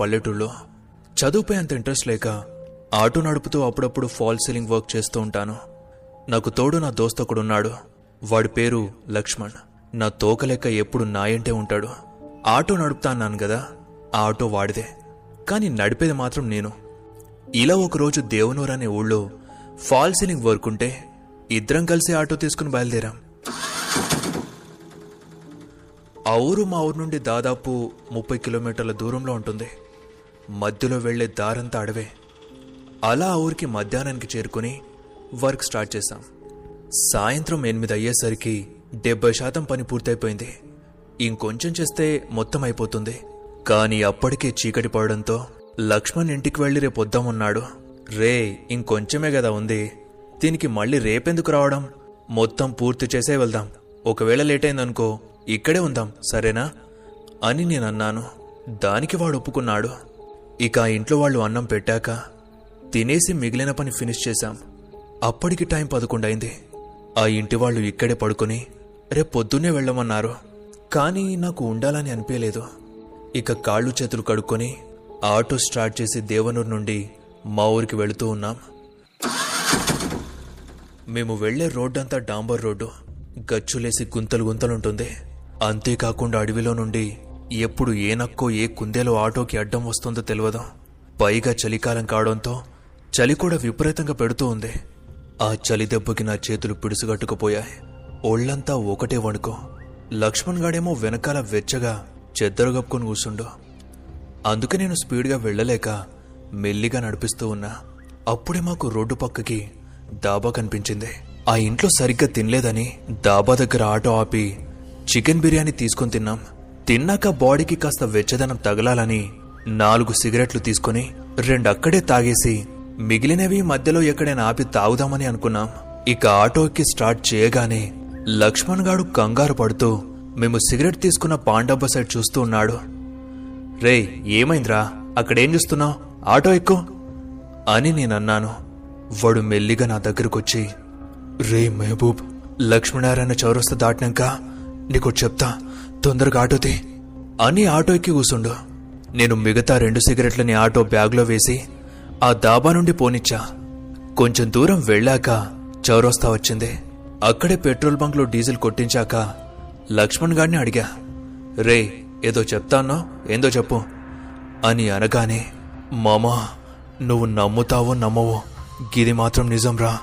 పల్లెటూళ్ళలో చదువుపై అంత ఇంట్రెస్ట్ లేక ఆటో నడుపుతూ అప్పుడప్పుడు ఫాల్ సీలింగ్ వర్క్ చేస్తూ ఉంటాను. నాకు తోడు నా దోస్త్ ఒకడున్నాడు. వాడి పేరు లక్ష్మణ్. నా తోకలేక ఎప్పుడు నాయంటే ఉంటాడు. ఆటో నడుపుతా అన్నాను కదా ఆ ఆటో వాడిదే. కానీ నడిపేది మాత్రం నేను. ఇలా ఒకరోజు దేవనూర్ అనే ఊళ్ళో ఫాల్ సీలింగ్ వర్క్ ఉంటే ఇద్దరం కలిసి ఆటో తీసుకుని బయలుదేరాం. ఆ ఊరు మా ఊరు నుండి దాదాపు ముప్పై కిలోమీటర్ల దూరంలో ఉంటుంది. మధ్యలో వెళ్ళే దారంతా అడవే. అలా ఆ ఊరికి మధ్యాహ్నానికి చేరుకుని వర్క్ స్టార్ట్ చేశాం. సాయంత్రం ఎనిమిది అయ్యేసరికి డెబ్బై శాతం పని పూర్తయిపోయింది. ఇంకొంచెం చేస్తే మొత్తం అయిపోతుంది. కానీ అప్పటికే చీకటి పడడంతో లక్ష్మణ్ ఇంటికి వెళ్ళి రేపొద్దామన్నాడు రే ఇంకొంచెమే కదా ఉంది. దీనికి మళ్ళీ రేపెందుకు రావడం? మొత్తం పూర్తి చేసే వెళ్దాం. ఒకవేళ లేట్ అయిందనుకో ఇక్కడే ఉందాం సరేనా? అని నేను అన్నాను దానికి వాడు ఒప్పుకున్నాడు. ఇక ఇంట్లో వాళ్ళు అన్నం పెట్టాక తినేసి మిగిలిన పని ఫినిష్ చేశాం. అప్పటికి టైం పదకొండైంది. ఆ ఇంటి వాళ్ళు ఇక్కడే పడుకొని రేపు పొద్దున్నే వెళ్ళమన్నారు. కానీ నాకు ఉండాలని అనిపించలేదు. ఇక కాళ్ళు చేతులు కడుక్కొని ఆటో స్టార్ట్ చేసి దేవనూరు నుండి మా ఊరికి వెళుతూ ఉన్నాం. మేము వెళ్ళే రోడ్డంతా డాంబర్ రోడ్డు. గచ్చులేసి గుంతలు గుంతలుంటుంది. అంతేకాకుండా అడవిలో నుండి ఎప్పుడు ఏ నక్కో ఏ కుందేలో ఆటోకి అడ్డం వస్తుందో తెలియదు పైగా చలికాలం కావడంతో చలి కూడా విపరీతంగా పెడుతూ ఉంది. ఆ చలి దెబ్బకి నా చేతులు పిడుసుగట్టుకుపోయాయి. ఒళ్ళంతా ఒకటే వణుకో. లక్ష్మణ్ గాడేమో వెనకాల వెచ్చగా చెద్దరు కప్పుకొని కూర్చుండు అందుకే నేను స్పీడ్గా వెళ్ళలేక మెల్లిగా నడిపిస్తూ ఉన్నా. అప్పుడే మాకు రోడ్డు పక్కకి దాబా కనిపించింది. ఆ ఇంట్లో సరిగ్గా తినలేదని దాబా దగ్గర ఆటో ఆపి చికెన్ బిర్యానీ తీసుకొని తిన్నాం. తిన్నాక బాడీకి కాస్త వెచ్చదనం తగలాలని నాలుగు సిగరెట్లు తీసుకొని రెండు అక్కడే తాగేసి మిగిలినవి మధ్యలో ఎక్కడైనా ఆపి తాగుదామని అనుకున్నాం. ఇక ఆటోకి స్టార్ట్ చేయగానే లక్ష్మణ్ గాడు కంగారు పడుతూ మేము సిగరెట్ తీసుకున్న పాండబ్బ సైడ్ చూస్తూ ఉన్నాడు. రే ఏమైందిరా? అక్కడేం చూస్తున్నావు? ఆటో ఎక్కు అని నేనన్నాను. వాడు మెల్లిగా నా దగ్గరకొచ్చి రే మహబూబ్ లక్ష్మీనారాయణ చౌరస్తా దాటినాక నీకు చెప్తా. తొందరగా ఆటోతే అని ఆటోకి కూసుండు. నేను మిగతా రెండు సిగరెట్లని ఆటో బ్యాగ్లో వేసి ఆ దాబా నుండి పోనిచ్చా. కొంచెం దూరం వెళ్ళాక చౌరస్తా వచ్చింది. అక్కడే పెట్రోల్ బంక్లో డీజిల్ కొట్టించాక లక్ష్మణ్ గారిని అడిగా రే ఏదో చెప్తానో ఏందో చెప్పు? అని అనగానే మామా నువ్వు నమ్ముతావో నమ్మవో గిది మాత్రం నిజంరా.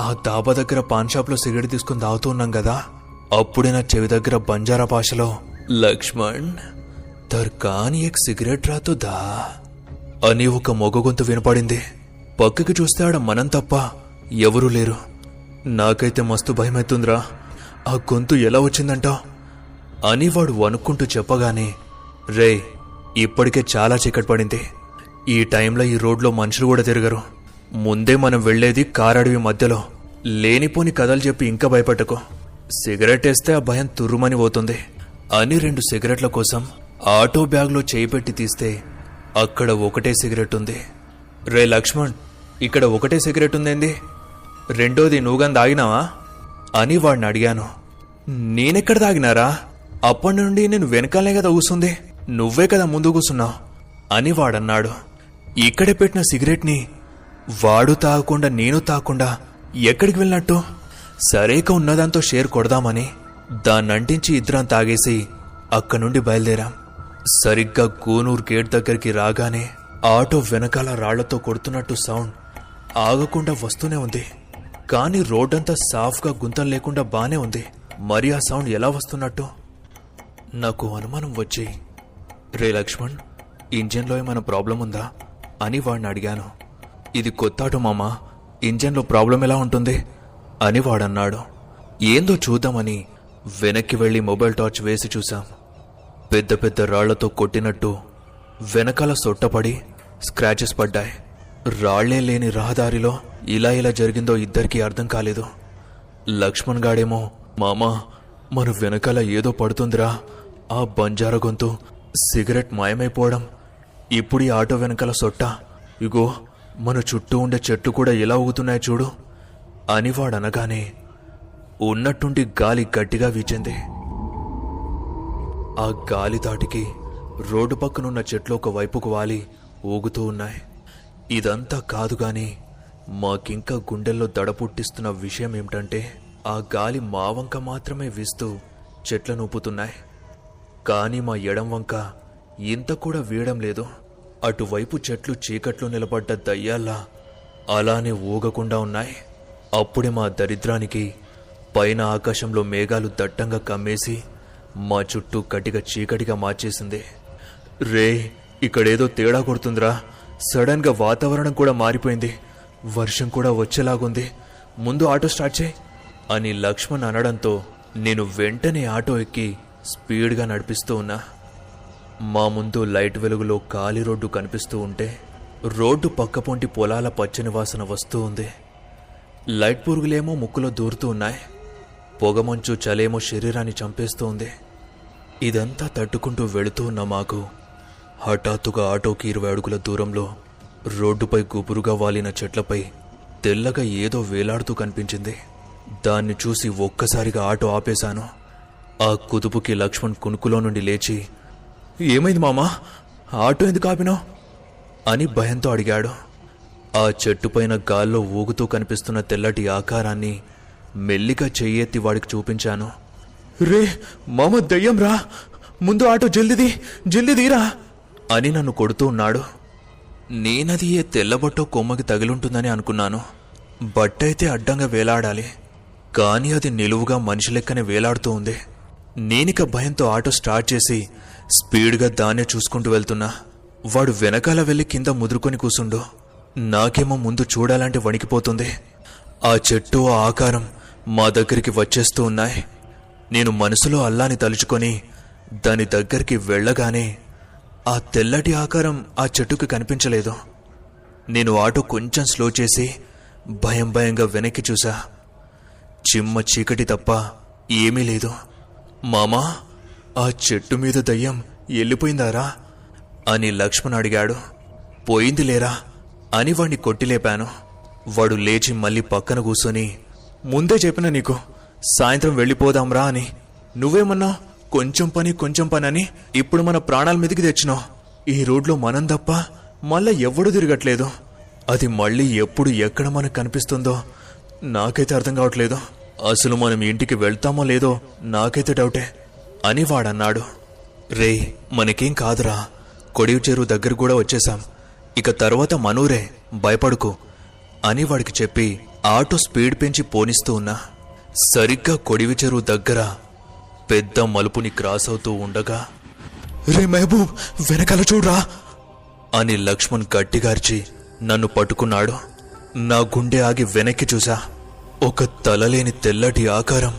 ఆ దాబా దగ్గర పాన్ షాప్లో సిగరెట్ తీసుకుని తాగుతూ ఉన్నాం కదా. అప్పుడే నా చెవి దగ్గర బంజారా భాషలో లక్ష్మణ్ దర్కాన్ ఎక్ సిగరెట్ రాతుదా అని ఒక మొగ గొంతు వినపడింది. పక్కకి చూస్తే ఆడ మనం తప్ప ఎవరూ లేరు. నాకైతే మస్తు భయమవుతుందిరా ఆ గొంతు ఎలా వచ్చిందంటావు అని వాడు వణుక్కుంటూ చెప్పగానే రే ఇప్పటికే చాలా చీకటి పడింది. ఈ టైంలో ఈ రోడ్లో మనుషులు కూడా తిరగరు. ముందే మనం వెళ్ళేది కారడవి మధ్యలో. లేనిపోని కథలు చెప్పి ఇంకా భయపెట్టకు. సిగరెట్ వేస్తే ఆ భయం తుర్రుమని పోతుంది అని రెండు సిగరెట్ల కోసం ఆటో బ్యాగ్లో చేయి పెట్టి తీస్తే అక్కడ ఒకటే సిగరెట్ ఉంది. రే లక్ష్మణ్ ఇక్కడ ఒకటే సిగరెట్ ఉందేంది? రెండోది నువ్వుగా దాగినావా? అని వాడిని అడిగాను. నేనెక్కడ తాగినారా అప్పటి నుండి నేను వెనకాలనే కదా కూసుంది నువ్వే కదా ముందు కూసున్నావు అని వాడన్నాడు. ఇక్కడే పెట్టిన సిగరెట్ని వాడు తాగకుండా నేను తాగకుండా ఎక్కడికి వెళ్ళినట్టు? సరేక ఉన్నదాంతో షేర్ కొడదామని దాన్నంటించి ఇద్దరం తాగేసి అక్కడి నుండి బయలుదేరాం. సరిగ్గా గోనూరు గేట్ దగ్గరికి రాగానే ఆటో వెనకాల రాళ్ళతో కొడుతున్నట్టు సౌండ్ ఆగకుండా వస్తూనే ఉంది. కానీ రోడ్డంతా సాఫ్గా గుంతం లేకుండా బానే ఉంది. మరి ఆ సౌండ్ ఎలా వస్తున్నట్టు? నాకు అనుమానం వచ్చి రే లక్ష్మణ్ ఇంజన్లో ఏమైనా ప్రాబ్లం ఉందా? అని వాడిని అడిగాను. ఇది కొత్త ఆటో మామ ఇంజన్లో ప్రాబ్లం ఎలా ఉంటుంది? అని వాడన్నాడు. ఏందో చూద్దామని వెనక్కి వెళ్ళి మొబైల్ టార్చ్ వేసి చూశాం. పెద్ద పెద్ద రాళ్ళతో కొట్టినట్టు వెనకాల సొట్టపడి స్క్రాచెస్ పడ్డాయి. రాళ్ళే లేని రహదారిలో ఇలా ఇలా జరిగిందో ఇద్దరికీ అర్థం కాలేదు. లక్ష్మణ్ గాడేమో మామా మన వెనకాల ఏదో పడుతుందిరా. ఆ బంజారా గొంతు సిగరెట్ మాయమైపోవడం. ఇప్పుడు ఈ ఆటో వెనకాల సొట్ట. ఇగో మన చుట్టూ ఉండే చెట్లు కూడా ఎలా ఊగుతున్నాయి చూడు. అని వాడనగానే ఉన్నట్టుండి గాలి గట్టిగా వీచింది. ఆ గాలి తాటికి రోడ్డు పక్కనున్న చెట్లు ఒక వైపుకు వాలి ఊగుతూ ఉన్నాయి. ఇదంతా కాదు కానీ మాకింకా గుండెల్లో దడ పుట్టిస్తున్న విషయం ఏమిటంటే ఆ గాలి మా వంక మాత్రమే వీస్తూ చెట్లను ఊపుతున్నాయి. కానీ మా ఎడం వంక ఇంత కూడా వీయడం లేదు. అటువైపు చెట్లు చీకట్లో నిలబడ్డ దయ్యాల్లా అలానే ఊగకుండా ఉన్నాయి. అప్పుడే మా దరిద్రానికి పైన ఆకాశంలో మేఘాలు దట్టంగా కమ్మేసి మా చుట్టూ కటిక చీకటిగా మార్చేసింది. రే ఇక్కడేదో తేడా కొడుతుందిరా. సడన్గా వాతావరణం కూడా మారిపోయింది. వర్షం కూడా వచ్చేలాగుంది. ముందు ఆటో స్టార్ట్ చేయి అని లక్ష్మణ్ అనడంతో నేను వెంటనే ఆటో ఎక్కి స్పీడ్గా నడిపిస్తూ ఉన్నా. మా ముందు లైట్ వెలుగులో ఖాళీ రోడ్డు కనిపిస్తూ ఉంటే రోడ్డు పక్కపొంటి పొలాల పచ్చని వాసన వస్తూ ఉంది. లైట్ పురుగులేమో ముక్కులో దూరుతూ ఉన్నాయి. పొగమంచు చలేమో శరీరాన్ని చంపేస్తూ ఉంది ఇదంతా తట్టుకుంటూ వెళుతూ ఉన్న మాకు హఠాత్తుగా ఆటోకి ఇరవై అడుగుల దూరంలో రోడ్డుపై గుబురుగా వాలిన చెట్లపై తెల్లగా ఏదో వేలాడుతూ కనిపించింది. దాన్ని చూసి ఒక్కసారిగా ఆటో ఆపేశాను. ఆ కుదుపుకి లక్ష్మణ్ కునుకులో నుండి లేచి ఏమైంది మామా? ఆటో ఎందుకు ఆపినావు? అని భయంతో అడిగాడు. ఆ చెట్టుపైన గాల్లో ఊగుతూ కనిపిస్తున్న తెల్లటి ఆకారాన్ని మెల్లిగా చెయ్యెత్తి వాడికి చూపించాను. రే మామ దయ్యం రా. ముందు ఆటో జల్దిది జల్దిదీరా అని నన్ను కొడుతూ ఉన్నాడు. నేనది ఏ తెల్లబొట్టో కొమ్మకి తగిలుంటుందని అనుకున్నాను. బట్టయితే అడ్డంగా వేలాడాలి. కానీ అది నిలువుగా మనిషి లెక్కనే వేలాడుతూ ఉంది. నేనిక భయంతో ఆటో స్టార్ట్ చేసి స్పీడ్గా దాన్నే చూసుకుంటూ వెళ్తున్నా. వాడు వెనకాల వెళ్ళి కింద ముదురుకొని కూసుండు. నాకేమో ముందు చూడాలంటే వణికిపోతుంది. ఆ చెట్టు ఆ ఆకారం మా దగ్గరికి వచ్చేస్తూ ఉన్నాయి. నేను మనసులో అల్లాని తలుచుకొని దాని దగ్గరికి వెళ్ళగానే ఆ తెల్లటి ఆకారం ఆ చెట్టుకు కనిపించలేదు. నేను ఆటో కొంచెం స్లో చేసి భయం భయంగా వెనక్కి చూసా. చిమ్మ చీకటి తప్ప ఏమీ లేదు. మామా ఆ చెట్టు మీద దయ్యం వెళ్ళిపోయిందారా? అని లక్ష్మణ్ అడిగాడు. పోయింది లేరా? అని వాణ్ణి కొట్టిలేపాను. వాడు లేచి మళ్ళీ పక్కన కూర్చొని ముందే చెప్పిన నీకు సాయంత్రం వెళ్ళిపోదాంరా అని నువ్వేమన్నా కొంచెం పని కొంచెం పని అని ఇప్పుడు మన ప్రాణాల మీదకి తెచ్చినావు. ఈ రోడ్లో మనం తప్ప మళ్ళా ఎవడు తిరగట్లేదు. అది మళ్ళీ ఎప్పుడు ఎక్కడ మనకు కనిపిస్తుందో నాకైతే అర్థం కావట్లేదు. అసలు మనం ఇంటికి వెళ్తామో లేదో నాకైతే డౌటే అని వాడన్నాడు. రే మనకేం కాదురా. కొడివి చెరువు దగ్గర కూడా వచ్చేసాం ఇక తర్వాత మనూరే భయపడుకు అని వాడికి చెప్పి ఆటో స్పీడ్ పెంచి పోనిస్తూ ఉన్నా. సరిగ్గా కొడివి చెరువు దగ్గర పెద్ద మలుపుని క్రాస్ అవుతూ ఉండగా రే మహబూబ్ వెనకాల చూడరా అని లక్ష్మణ్ గట్టిగార్చి నన్ను పట్టుకున్నాడు. నా గుండె ఆగి వెనక్కి చూసా ఒక తలలేని తెల్లటి ఆకారం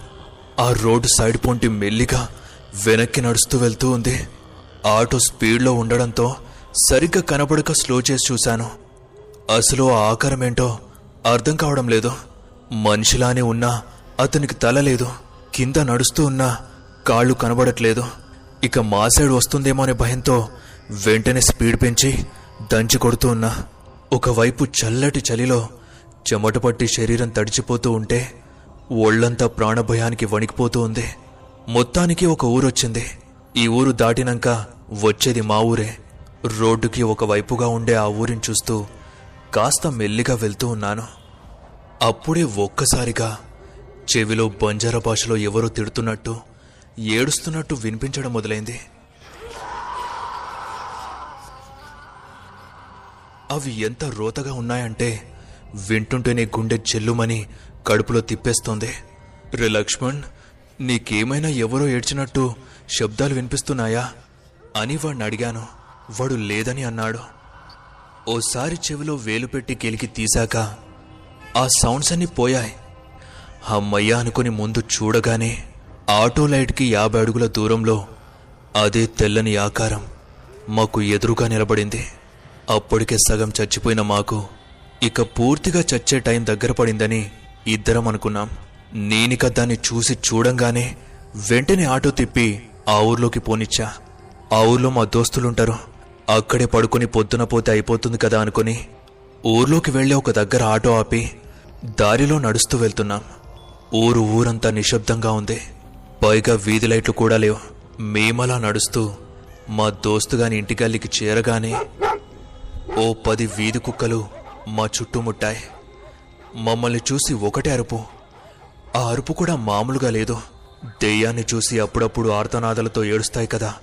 ఆ రోడ్డు సైడ్ పొంటి మెల్లిగా వెనక్కి నడుస్తూ వెళ్తూ ఉంది. ఆటో స్పీడ్లో ఉండడంతో సరిగ్గా కనపడక స్లో చేసి చూశాను. అసలు ఆ ఆకారం ఏంటో అర్థం కావడం లేదు. మనిషిలానే ఉన్నా అతనికి తల లేదు కింద నడుస్తూ ఉన్నా కాళ్ళు కనబడట్లేదు. ఇక మా సైడ్ వస్తుందేమో అనే భయంతో వెంటనే స్పీడ్ పెంచి దంచి కొడుతూ ఉన్నా. ఒకవైపు చల్లటి చలిలో చెమట పట్టి శరీరం తడిచిపోతూ ఉంటే ఒళ్ళంతా ప్రాణభయానికి వణికిపోతూ ఉంది. మొత్తానికి ఒక ఊరొచ్చింది. ఈ ఊరు దాటినాక వచ్చేది మా ఊరే. రోడ్డుకి ఒక వైపుగా ఉండే ఆ ఊరిని చూస్తూ కాస్త మెల్లిగా వెళ్తూ ఉన్నాను. అప్పుడే ఒక్కసారిగా చెవిలో బంజారా భాషలో ఎవరో తిడుతున్నట్టు ఏడుస్తున్నట్టు వినిపించడం మొదలైంది. అవి ఎంత రోతగా ఉన్నాయంటే వింటుంటేనే గుండె చెల్లుమని కడుపులో తిప్పేస్తోంది. రే లక్ష్మణ్ నీకేమైనా ఎవరో ఏడ్చినట్టు శబ్దాలు వినిపిస్తున్నాయా అని వాడిని అడిగాను. వాడు లేదని అన్నాడు. ఓసారి చెవిలో వేలు పెట్టి గెలికి తీశాక ఆ సౌండ్స్ అన్నీ పోయాయి. అమ్మయ్య అనుకుని ముందు చూడగానే ఆటో లైట్కి యాభై అడుగుల దూరంలో అదే తెల్లని ఆకారం మాకు ఎదురుగా నిలబడింది. అప్పటికే సగం చచ్చిపోయిన మాకు ఇక పూర్తిగా చచ్చే టైం దగ్గర పడిందని ఇద్దరం అనుకున్నాం. నేనిక దాన్ని చూసి చూడంగానే వెంటనే ఆటో తిప్పి ఆ ఊర్లోకి పోనిచ్చా. ఆ ఊర్లో మా దోస్తులుంటారు. అక్కడే పడుకుని పొద్దున పోతే అయిపోతుంది కదా అనుకుని ఊర్లోకి వెళ్ళి ఒక దగ్గర ఆటో ఆపి దారిలో నడుస్తూ వెళ్తున్నాం. ఊరు ఊరంతా నిశ్శబ్దంగా ఉంది. పైగా వీధి లైట్లు కూడా లేవు. మేమలా నడుస్తూ మా దోస్తుగాని ఇంటిగల్లికి చేరగానే ఓ పది వీధి కుక్కలు మా చుట్టుముట్టాయి మమ్మల్ని చూసి ఒకటే అరుపు. ఆ అరుపు కూడా మామూలుగా లేదు. దెయ్యాన్ని చూసి అప్పుడప్పుడు ఆర్తనాదాలతో ఏడుస్తాయి కదా.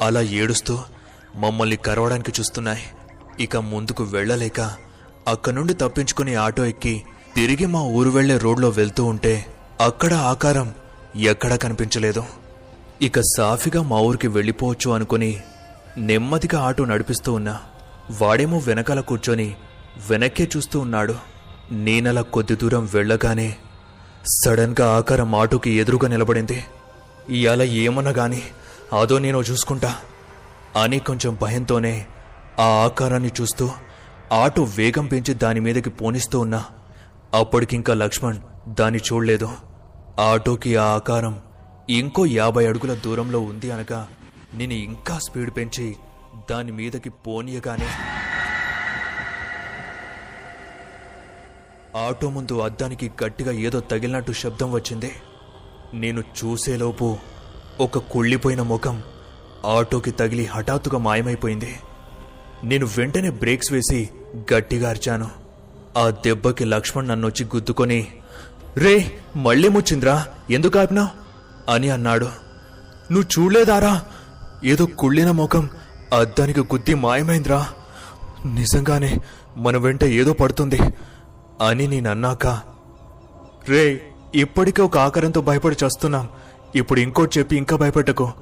అలా ఏడుస్తూ మమ్మల్ని కరవడానికి చూస్తున్నాయి. ఇక ముందుకు వెళ్ళలేక అక్కడి నుండి తప్పించుకుని ఆటో ఎక్కి తిరిగి మా ఊరు వెళ్ళే రోడ్లో వెళ్తూ ఉంటే అక్కడ ఆకారం ఎక్కడా కనిపించలేదు. ఇక సాఫీగా మా ఊరికి వెళ్ళిపోవచ్చు అనుకుని నెమ్మదిగా ఆటో నడిపిస్తూ ఉన్నా వాడేమో వెనకాల కూర్చొని వెనక్కే చూస్తూ ఉన్నాడు. నేనలా కొద్ది దూరం వెళ్ళగానే సడన్గా ఆకారం ఆటోకి ఎదురుగా నిలబడింది. ఇవాళ ఏమన్నా కానీ అదో నేను చూసుకుంటా. అని కొంచెం భయంతోనే ఆ ఆకారాన్ని చూస్తూ ఆటో వేగం పెంచి దాని మీదకి పోనిస్తూ ఉన్నా. అప్పటికింకా లక్ష్మణ్ దాన్ని చూడలేదు. ఆటోకి ఆ ఆకారం ఇంకో యాభై అడుగుల దూరంలో ఉంది అనగా నేను ఇంకా స్పీడ్ పెంచి దాని మీదకి పోనీయగానే. ఆటో ముందు అద్దానికి గట్టిగా ఏదో తగిలినట్టు శబ్దం వచ్చింది. నేను చూసేలోపు ఒక కుళ్ళిపోయిన ముఖం ఆటోకి తగిలి హఠాత్తుగా మాయమైపోయింది. నేను వెంటనే బ్రేక్స్ వేసి గట్టిగా అరిచాను. ఆ దెబ్బకి లక్ష్మణ్ నన్నొచ్చి గుద్దుకొని రే మళ్ళీ ముచ్చింద్రా ఎందుకు ఆపినావు? అని అన్నాడు. నువ్వు చూడలేదారా? ఏదో కుళ్ళిన ముఖం అద్దానికి గుద్ది మాయమైందిరా. నిజంగానే మన వెంట ఏదో పడుతుంది అని నేనన్నాక రే ఇప్పటికే ఒక ఆకారంతో భయపడి చస్తున్నాం. ఇప్పుడు ఇంకోటి చెప్పి ఇంకా భయపెట్టకు.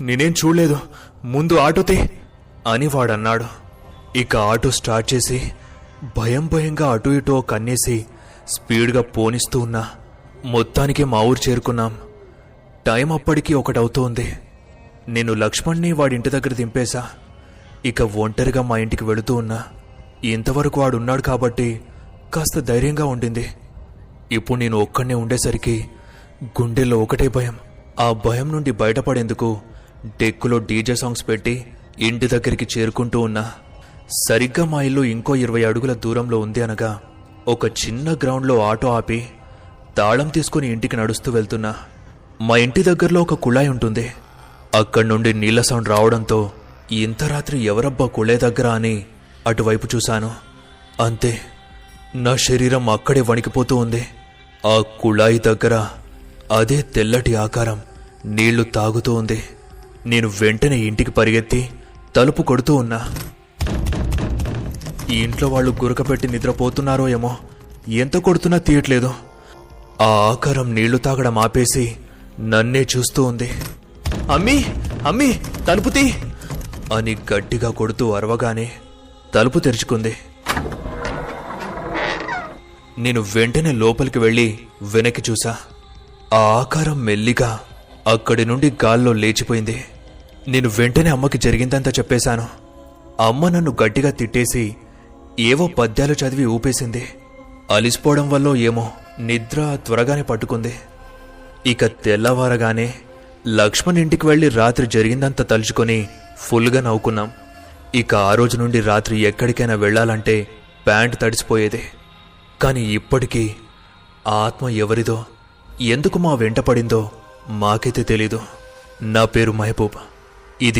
నేనేం చూడలేదు. ముందు ఆటోతే అని వాడన్నాడు. ఇక ఆటో స్టార్ట్ చేసి భయం భయంగా అటు ఇటు కన్నేసి స్పీడ్గా పోనిస్తూ ఉన్నా. మొత్తానికి మా ఊరు చేరుకున్నాం. టైం అప్పటికి ఒకటవుతోంది. నేను లక్ష్మణ్ని వాడి ఇంటి దగ్గర దింపేశా. ఇక ఒంటరిగా మా ఇంటికి వెళుతూ ఉన్నా. ఇంతవరకు వాడు ఉన్నాడు కాబట్టి కాస్త ధైర్యంగా ఉండింది. ఇప్పుడు నేను ఒక్కడనే ఉండేసరికి గుండెల్లో ఒకటే భయం. ఆ భయం నుండి బయటపడేందుకు డెక్కులో డీజే సాంగ్స్ పెట్టి ఇంటి దగ్గరికి చేరుకుంటూ ఉన్నా. సరిగ్గా మా ఇల్లు ఇంకో ఇరవై అడుగుల దూరంలో ఉంది అనగా ఒక చిన్న గ్రౌండ్లో ఆటో ఆపి తాళం తీసుకుని ఇంటికి నడుస్తూ వెళ్తున్నా. మా ఇంటి దగ్గరలో ఒక కుళాయి ఉంటుంది. అక్కడి నుండి నీళ్ళ సౌండ్ రావడంతో ఇంత రాత్రి ఎవరబ్బా కుళే దగ్గర అని అటువైపు చూశాను. అంతే నా శరీరం అక్కడే వణికిపోతూ ఉంది. ఆ కుళాయి దగ్గర అదే తెల్లటి ఆకారం నీళ్ళు తాగుతూ ఉంది. నేను వెంటనే ఇంటికి పరిగెత్తి తలుపు కొడుతూ ఉన్నా. ఈ ఇంట్లో వాళ్ళు గురకపెట్టి నిద్రపోతున్నారో ఏమో ఎంత కొడుతున్నా తీయట్లేదు. ఆ ఆకారం నీళ్ళు తాగడం ఆపేసి నన్నే చూస్తూ ఉంది. అమ్మి అమ్మి తలుపు తీ! అని గట్టిగా కొడుతూ అరవగానే తలుపు తెరుచుకుంది. నేను వెంటనే లోపలికి వెళ్ళి వెనక్కి చూసా. ఆ ఆకారం మెల్లిగా అక్కడి నుండి గాల్లో లేచిపోయింది. నేను వెంటనే అమ్మకి జరిగిందంతా చెప్పేశాను. అమ్మ నన్ను గట్టిగా తిట్టేసి ఏవో పద్యాలు చదివి ఊపేసింది. అలిసిపోవడం వల్ల ఏమో నిద్ర త్వరగానే పట్టుకుంది. ఇక తెల్లవారగానే లక్ష్మణ్ ఇంటికి వెళ్ళి రాత్రి జరిగిందంతా తలుచుకొని ఫుల్గా నవ్వుకున్నాం. ఇక ఆ రోజు నుండి రాత్రి ఎక్కడికైనా వెళ్ళాలంటే ప్యాంట్ తడిసిపోయేది. కానీ ఇప్పటికీ ఆ ఆత్మ ఎవరిదో ఎందుకు మా వెంట పడిందో మాకైతే తెలీదు. నా పేరు మహబూబ్. ఇది